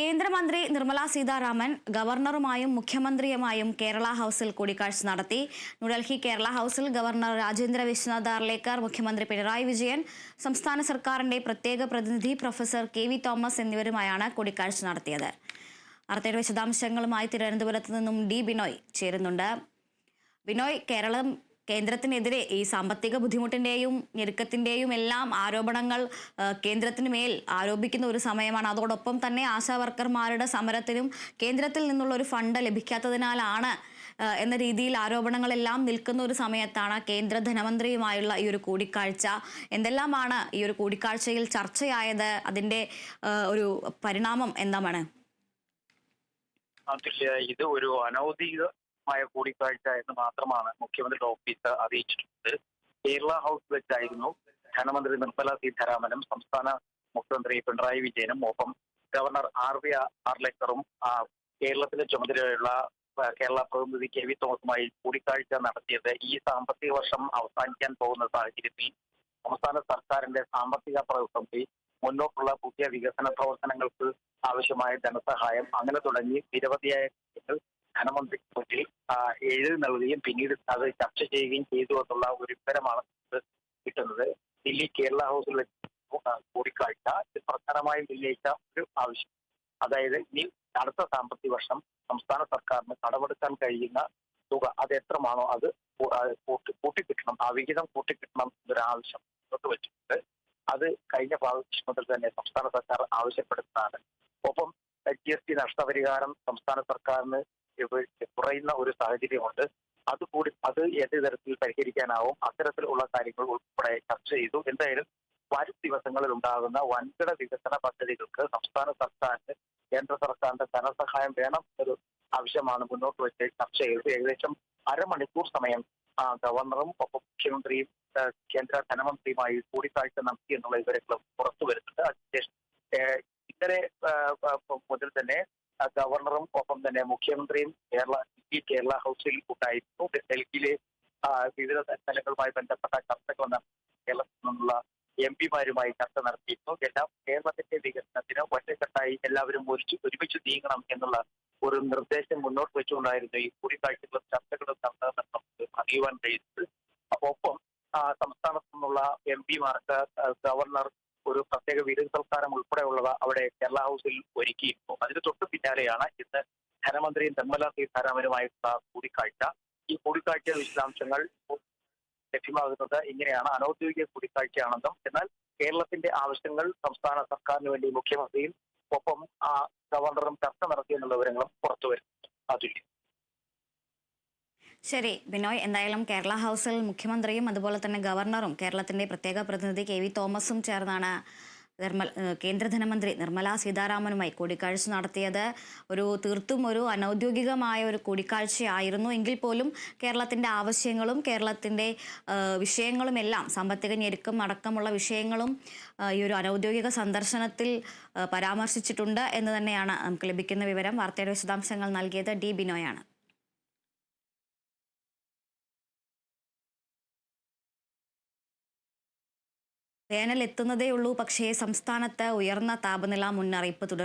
കേന്ദ്രമന്ത്രി നിർമ്മല സീതാരാമൻ ഗവർണറുമായും മുഖ്യമന്ത്രിയുമായും കേരള ഹൗസിൽ കൂടിക്കാഴ്ച നടത്തി. ന്യൂഡൽഹി കേരള ഹൗസിൽ ഗവർണർ രാജേന്ദ്ര വിശ്വനാഥ് ആർലേക്കർ മുഖ്യമന്ത്രി പിണറായി വിജയൻ സംസ്ഥാന സർക്കാരിന്റെ പ്രത്യേക പ്രതിനിധി പ്രൊഫസർ കെ വി തോമസ് എന്നിവരുമായാണ് കൂടിക്കാഴ്ച നടത്തിയത്. വാർത്തയുടെ വിശദാംശങ്ങളുമായി തിരുവനന്തപുരത്ത് നിന്നും ഡി ബിനോയ് ചേരുന്നുണ്ട്. ബിനോയ് കേരളം കേന്ദ്രത്തിനെതിരെ ഈ സാമ്പത്തിക ബുദ്ധിമുട്ടിന്റെയും ഞെരുക്കത്തിന്റെയും എല്ലാം ആരോപണങ്ങൾ കേന്ദ്രത്തിന് മേൽ ആരോപിക്കുന്ന ഒരു സമയമാണ്. അതോടൊപ്പം തന്നെ ആശാ വർക്കർമാരുടെ സമരത്തിനും കേന്ദ്രത്തിൽ നിന്നുള്ള ഒരു ഫണ്ട് ലഭിക്കാത്തതിനാലാണ് എന്ന രീതിയിൽ ആരോപണങ്ങളെല്ലാം നിൽക്കുന്ന ഒരു സമയത്താണ് കേന്ദ്ര ധനമന്ത്രിയുമായുള്ള ഈ ഒരു കൂടിക്കാഴ്ച. എന്തെല്ലാമാണ് ഈ ഒരു കൂടിക്കാഴ്ചയിൽ ചർച്ചയായത്? അതിന്റെ ഒരു പരിണാമം എന്താണ്? ഇത് ഒരു അനൗദ്യോഗികമായ കൂടിക്കാഴ്ച എന്ന് മാത്രമാണ് മുഖ്യമന്ത്രിയുടെ ഓഫീസ് അറിയിച്ചിട്ടുള്ളത്. കേരള ഹൗസ് വെച്ചായിരുന്നു ധനമന്ത്രി നിർമ്മല സീതാരാമനും സംസ്ഥാന മുഖ്യമന്ത്രി പിണറായി വിജയനും. ഒപ്പം ഗവർണർ ആർ വി ആർലേക്കറും കേരളത്തിന്റെ ചുമതലയുള്ള കേരള പ്രതിനിധി കെ വി തോമസുമായി കൂടിക്കാഴ്ച നടത്തിയത് ഈ സാമ്പത്തിക വർഷം അവസാനിക്കാൻ പോകുന്ന സാഹചര്യത്തിൽ സംസ്ഥാന സർക്കാരിന്റെ സാമ്പത്തിക പ്രതിസന്ധി മുന്നോട്ടുള്ള പുതിയ വികസന പ്രവർത്തനങ്ങൾക്ക് ആവശ്യമായ ധനസഹായം അങ്ങനെ തുടങ്ങി നിരവധിയായ ആ, എഴുതി നൽകുകയും പിന്നീട് അത് ചർച്ച ചെയ്യുകയും ചെയ്തു എന്നുള്ള ഒരു വിവരമാണ് കിട്ടുന്നത്. ദില്ലി കേരള ആ, കൂടിക്കാഴ്ച ഇത് പ്രധാനമായും ഉന്നയിച്ച ഒരു ആവശ്യം. അതായത് ഇനി അടുത്ത സാമ്പത്തിക വർഷം സംസ്ഥാന സർക്കാരിന് കടമെടുക്കാൻ കഴിയുന്ന തുക അത് എത്രമാണോ അത് കൂട്ടിക്കിട്ടണം. ആ വിഹിതം കൂട്ടിക്കിട്ടണം എന്നൊരു ആവശ്യം മുന്നോട്ട് വെച്ചിട്ടുണ്ട്. അത് കഴിഞ്ഞ പ്രാവശ്യം മുതൽ തന്നെ സംസ്ഥാന സർക്കാർ ആവശ്യപ്പെടുന്നതാണ്. ഒപ്പം ജി എസ് ടി നഷ്ടപരിഹാരം സംസ്ഥാന സർക്കാരിന് കുറയുന്ന ഒരു സാഹചര്യമുണ്ട്. അതുകൂടി അത് ഏത് തരത്തിൽ പരിഹരിക്കാനാവും അത്തരത്തിലുള്ള കാര്യങ്ങൾ ഉൾപ്പെടെ ചർച്ച ചെയ്തു. എന്തായാലും വരും ദിവസങ്ങളിൽ ഉണ്ടാകുന്ന വൻകിട വികസന പദ്ധതികൾക്ക് സംസ്ഥാന സർക്കാരിന് കേന്ദ്ര സർക്കാരിന്റെ ധനസഹായം വേണം എന്നൊരു ആവശ്യമാണ് മുന്നോട്ട് വെച്ച് ചർച്ച ചെയ്തത്. ഏകദേശം അരമണിക്കൂർ സമയം ഗവർണറും ഒപ്പം മുഖ്യമന്ത്രിയും കേന്ദ്ര ധനമന്ത്രിയുമായി കൂടിക്കാഴ്ച നടത്തി എന്നുള്ള വിവരങ്ങളും പുറത്തു വരുന്നുണ്ട്. അതിനുശേഷം ഇന്നലെ മുതൽ തന്നെ ഗവർണറും ഒപ്പം തന്നെ മുഖ്യമന്ത്രിയും കേരള ഈ കേരള ഹൗസിൽ ഉണ്ടായിരുന്നു. ഡൽഹിയിലെ വിവിധ സ്ഥലങ്ങളുമായി ബന്ധപ്പെട്ട ചർച്ചകൾ കേരളത്തിൽ നിന്നുള്ള എം പിമാരുമായി ചർച്ച നടത്തിയിരുന്നു. എല്ലാം കേരളത്തിന്റെ വികസനത്തിന് ഒറ്റക്കെട്ടായി എല്ലാവരും ഒരുമിച്ച് ഒരുമിച്ച് നീങ്ങണം എന്നുള്ള ഒരു നിർദ്ദേശം മുന്നോട്ട് വെച്ചുകൊണ്ടായിരുന്നു ഈ കൂടിക്കാഴ്ചകളും ചർച്ചകളും നടന്നതെന്ന് നമുക്ക് അറിയുവാൻ കഴിയുന്നത്. അപ്പൊ ഒപ്പം സംസ്ഥാനത്തു നിന്നുള്ള എം പിമാർക്ക് ഗവർണർ ഒരു പ്രത്യേക വിരുദ്ധ സൽക്കാരം ഉൾപ്പെടെയുള്ളവ അവിടെ കേരള ഹൗസിൽ ഒരുക്കിയിരുന്നു. അതിന് തൊട്ട് പിന്നാലെയാണ് ഇന്ന് ധനമന്ത്രി നിർമ്മല സീതാരാമനുമായിട്ടുള്ള കൂടിക്കാഴ്ച. ഈ കൂടിക്കാഴ്ചയുടെ വിശദാംശങ്ങൾ ലഭ്യമാകുന്നത് ഇങ്ങനെയാണ്. അനൌദ്യോഗിക കൂടിക്കാഴ്ചയാണെന്നും എന്നാൽ കേരളത്തിന്റെ ആവശ്യങ്ങൾ സംസ്ഥാന സർക്കാരിന് വേണ്ടി മുഖ്യമന്ത്രിയും ഒപ്പം ആ ഗവർണറും ചർച്ച നടത്തിയെന്നുള്ള വിവരങ്ങളും പുറത്തുവരും അതുല്യം ശരി ബിനോയ് എന്തായാലും കേരള ഹൗസിൽ മുഖ്യമന്ത്രിയും അതുപോലെ തന്നെ ഗവർണറും കേരളത്തിന്റെ പ്രത്യേക പ്രതിനിധി കെ വി തോമസും ചേർന്നാണ് നിർമ്മൽ കേന്ദ്ര ധനമന്ത്രി നിർമ്മലാ സീതാരാമനുമായി കൂടിക്കാഴ്ച നടത്തിയത്. ഒരു തീർത്തും ഒരു അനൌദ്യോഗികമായ ഒരു കൂടിക്കാഴ്ചയായിരുന്നു. എങ്കിൽ പോലും കേരളത്തിന്റെ ആവശ്യങ്ങളും കേരളത്തിന്റെ വിഷയങ്ങളും എല്ലാം സാമ്പത്തിക ഞെരുക്കം അടക്കമുള്ള വിഷയങ്ങളും ഈ ഒരു അനൌദ്യോഗിക സന്ദർശനത്തിൽ പരാമർശിച്ചിട്ടുണ്ട് എന്ന് തന്നെയാണ് നമുക്ക് ലഭിക്കുന്ന വിവരം. വാർത്തയുടെ വിശദാംശങ്ങൾ നൽകിയത് ഡി ബിനോയാണ്. വേനൽ എത്തുന്നതേ ഉള്ളൂ പക്ഷേ സംസ്ഥാനത്ത് ഉയർന്ന താപനില മുന്നറിയിപ്പ് തുടരുന്നു.